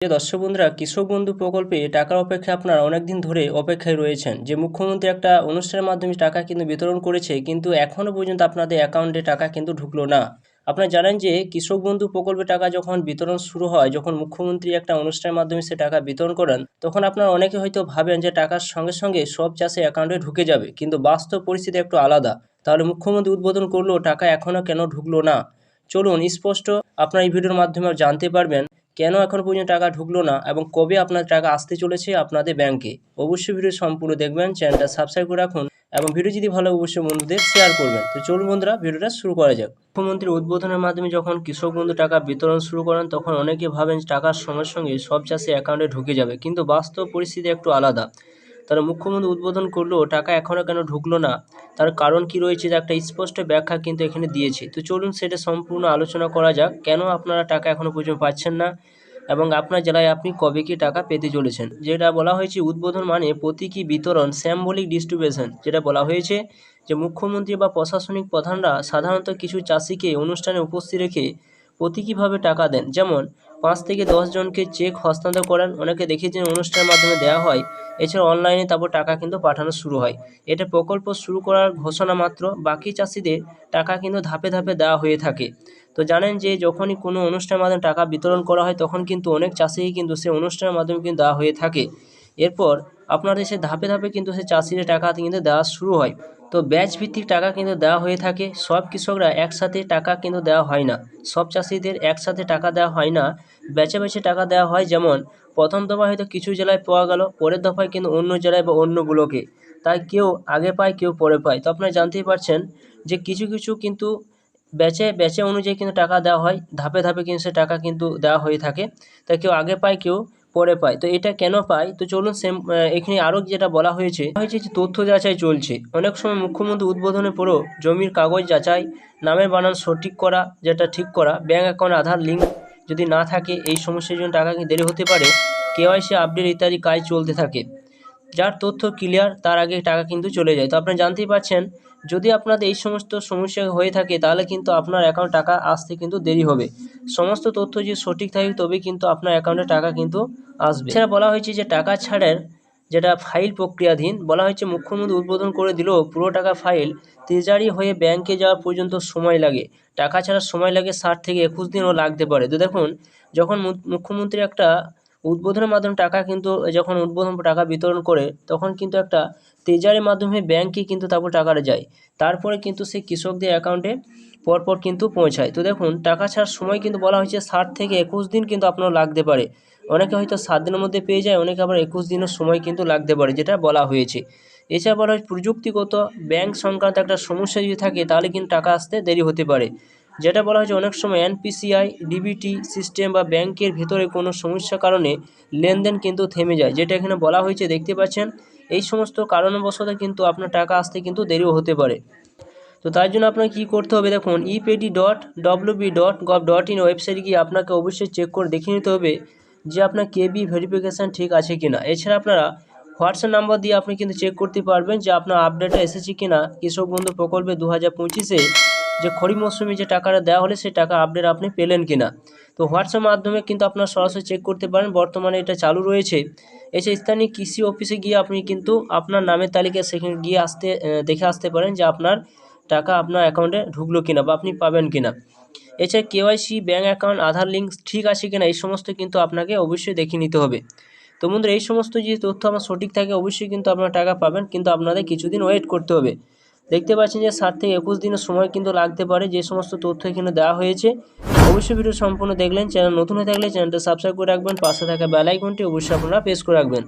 যে দর্শক বন্ধুরা, কৃষক বন্ধু প্রকল্পে টাকার অপেক্ষা আপনারা অনেকদিন ধরে অপেক্ষায় রয়েছেন। যে মুখ্যমন্ত্রী একটা অনুষ্ঠানের মাধ্যমে টাকা কিন্তু বিতরণ করেছে, কিন্তু এখনও পর্যন্ত আপনাদের অ্যাকাউন্টে টাকা কিন্তু ঢুকলো না। আপনারা জানেন যে কৃষক বন্ধু প্রকল্পে টাকা যখন বিতরণ শুরু হয়, যখন মুখ্যমন্ত্রী একটা অনুষ্ঠানের মাধ্যমে সে টাকা বিতরণ করেন, তখন আপনারা অনেকে হয়তো ভাবেন যে টাকার সঙ্গে সঙ্গে সব চাষে অ্যাকাউন্টে ঢুকে যাবে, কিন্তু বাস্তব পরিস্থিতি একটু আলাদা। তাহলে মুখ্যমন্ত্রী উদ্বোধন করল, টাকা এখনও কেন ঢুকলো না? চলুন স্পষ্ট আপনার এই ভিডিওর মাধ্যমে জানতে পারবেন কেন এখন পর্যন্ত টাকা ঢুকলো না এবং কবে আপনার টাকা আসতে চলেছে আপনাদের ব্যাংকে অবশ্যই ভিডিও সম্পূর্ণ দেখবেন চ্যানেলটা সাবস্ক্রাইব করে রাখুন এবং ভিডিও যদি ভালো অবশ্যই বন্ধুদের শেয়ার করবেন। তো চলুন বন্ধুরা, ভিডিওটা শুরু করা যাক। মুখ্যমন্ত্রীর উদ্বোধনের মাধ্যমে যখন কৃষক বন্ধু টাকা বিতরণ শুরু করেন, তখন অনেকে ভাবেন টাকার সঙ্গে সঙ্গে সব চাষে অ্যাকাউন্টে ঢুকে যাবে। কিন্তু বাস্তব পরিস্থিতি একটু আলাদা। তারা মুখ্যমন্ত্রী উদ্বোধন করলেও টাকা এখনও কেন ঢুকলো না? তার কারণ কি রয়েছে যে একটা স্পষ্ট ব্যাখ্যা কিন্তু এখানে দিয়েছে। তো চলুন সেটা সম্পূর্ণ আলোচনা করা যাক, কেন আপনারা টাকা এখনও পর্যন্ত পাচ্ছেন না? এবং আপনার জেলায় আপনি কবে কি টাকা পেতে চলেছেন? যেটা বলা হয়েছে, উদ্বোধন মানে প্রতীকী বিতরণ স্যাম্বলিক ডিস্ট্রিবিউশন যেটা বলা হয়েছে যে মুখ্যমন্ত্রী বা প্রশাসনিক প্রধানরা সাধারণত কিছু চাষিকে অনুষ্ঠানে উপস্থিত রেখে প্রতীকীভাবে টাকা দেন। যেমন পাঁচ থেকে দশ জনকে চেক হস্তান্তর করেন। অনেকে দেখেছেন অনুষ্ঠানের মাধ্যমে দেওয়া হয়। এছাড়া অনলাইনে তারপর টাকা কিন্তু পাঠানো শুরু হয়। এটা প্রকল্প শুরু করার ঘোষণা মাত্র। বাকি চাষিদের টাকা কিন্তু ধাপে ধাপে দেওয়া হয়ে থাকে। তো জানেন যে যখনই কোনো অনুষ্ঠানের মাধ্যমে টাকা বিতরণ করা হয়, তখন কিন্তু অনেক চাষিই কিন্তু সে অনুষ্ঠানের মাধ্যমে কিন্তু দেওয়া হয়ে থাকে। এরপর আপনাদের সে ধাপে ধাপে কিন্তু সে চাষিদের টাকা কিন্তু দেওয়া শুরু হয়। তো ব্যাচ ভিত্তিক টাকা কিন্তু দেওয়া হয়ে থাকে। সব কৃষকরা একসাথে টাকা কিন্তু দেওয়া হয় না। সব চাষিদের একসাথে টাকা দেওয়া হয় না। ব্যাচে ব্যাচে টাকা দেওয়া হয় যেমন, প্রথম দফায় হয়তো কিছু জেলায় পাওয়া গেল, পরের দফায় কিন্তু অন্য জেলায় বা অন্য ব্লকে। তাই কেউ আগে পায়, কেউ পরে পায়। তো আপনারা জানতেই পারছেন যে কিছু কিছু কিন্তু ব্যাচে ব্যাচে অনুযায়ী কিন্তু টাকা দেওয়া হয়। ধাপে ধাপে কিন্তু সে টাকা কিন্তু দেওয়া হয়ে থাকে। তাই কেউ আগে পায়, কেউ পরে পায়। তো এটা কেন পায়? তো চলুন সেম এখানে আরও যেটা বলা হয়েছে হয়েছে যে তথ্য যাচাই চলছে। অনেক সময় মুখ্যমন্ত্রী উদ্বোধনের পরও জমির কাগজ যাচাই, নামের বানান সঠিক করা, যেটা ঠিক করা ব্যাঙ্ক অ্যাকাউন্ট আধার লিঙ্ক যদি না থাকে, এই সমস্যার জন্য টাকা দেরি হতে পারে? কেওয়াইসি আপডেট ইত্যাদি কাজ চলতে থাকে। যার তথ্য ক্লিয়ার তার আগে টাকা কিন্তু চলে যায়। তো আপনারা জানতেই পারছেন, যদি আপনাদের এই সমস্ত সমস্যা হয়ে থাকে, তাহলে কিন্তু আপনার অ্যাকাউন্ট টাকা আসতে কিন্তু দেরি হবে। সমস্ত তথ্য যদি সঠিক থাকে, তবে কিন্তু আপনার অ্যাকাউন্টে টাকা কিন্তু আসবে। এছাড়া বলা হয়েছে যে, টাকা ছাড়ের যেটা ফাইল প্রক্রিয়াধীন, বলা হয়েছে মুখ্যমন্ত্রী উদ্বোধন করে দিলেও পুরো টাকা ফাইল তেজারি হয়ে ব্যাংকে যাওয়া পর্যন্ত সময় লাগে। টাকা ছাড়ার সময় লাগে ষাট থেকে একুশ দিনও লাগতে পারে। তো দেখুন, যখন মুখ্যমন্ত্রী একটা উদ্বোধনের মাধ্যমে টাকা কিন্তু, যখন উদ্বোধন টাকা বিতরণ করে, তখন কিন্তু একটা তেজারের মাধ্যমে ব্যাংকে কিন্তু তারপর টাকাটা যায়। তারপরে কিন্তু সেই কৃষকদের অ্যাকাউন্টে পরপর কিন্তু পৌঁছায়। তো দেখুন, টাকা ছাড়ার সময় কিন্তু বলা হয়েছে ষাট থেকে একুশ দিন কিন্তু আপনার লাগতে পারে। অনেকে হয়তো সাত দিনের মধ্যে পেয়ে যায়, অনেকে আবার একুশ দিনের সময় কিন্তু লাগতে পারে, যেটা বলা হয়েছে। এছাড়া বলা হয়, প্রযুক্তিগত ব্যাংক সংক্রান্ত একটা সমস্যা যদি থাকে, তাহলে কিন্তু টাকা আসতে দেরি হতে পারে। যেটা বলা হয়েছে অনেক সময় এনপিসিআই ডিবিটি সিস্টেম বা ব্যাংকের ভেতরে কোনো সমস্যার কারণে লেনদেন কিন্তু থেমে যায়, যেটা এখানে বলা হয়েছে, দেখতে পাচ্ছেন? এই সমস্ত কারণবশত কিন্তু আপনার টাকা আসতে কিন্তু দেরিও হতে পারে। তো তার জন্য আপনাকে কী করতে হবে দেখুন EPD dot WB dot gov dot in ওয়েবসাইটে গিয়ে আপনাকে অবশ্যই চেক করে দেখে নিতে হবে যে আপনার কেবি ভেরিফিকেশান ঠিক আছে কি না এছাড়া আপনারা হোয়াটসঅ্যাপ নাম্বার দিয়ে আপনি কিন্তু চেক করতে পারবেন যে আপনার আপডেটটা এসেছে কি না কৃষক বন্ধু প্রকল্পে দু হাজার পঁচিশে যে খরিফ মৌসুমে যে টাকাটা দেওয়া হলে সেই টাকা আপডেট আপনি পেলেন কি না তো হোয়াটসঅ্যাপ মাধ্যমে কিন্তু আপনার সরাসরি চেক করতে পারেন, বর্তমানে এটা চালু রয়েছে। এছাড়া স্থানীয় কৃষি অফিসে গিয়ে আপনি কিন্তু আপনার নামের তালিকা সেখানে গিয়ে আসতে দেখে আসতে পারেন যে আপনার টাকা আপনার অ্যাকাউন্টে ঢুকলো কিনা বা আপনি পাবেন কিনা। এছাড়া KYC bank account Aadhaar link ঠিক আছে কিনা এই সমস্ত কিন্তু আপনাকে অবশ্যই দেখে নিতে হবে। তো বন্ধুরা, এই সমস্ত যে তথ্য আমার সঠিক থাকে অবশ্যই কিন্তু আপনার টাকা পাবেন, কিন্তু আপনাদের কিছুদিন ওয়েট করতে হবে। দেখতে পাচ্ছেন যে সাত থেকে একুশ দিনের সময় কিন্তু লাগতে পারে, যে সমস্ত তথ্য এখানে দেওয়া হয়েছে। অবশ্যই ভিডিও সম্পূর্ণ দেখলেন, চ্যানেল নতুন হয়ে থাকলে চ্যানেলটা সাবস্ক্রাইব করে রাখবেন, পাশে থাকা বেল আইকনটি অবশ্যই আপনারা প্রেস করে রাখবেন।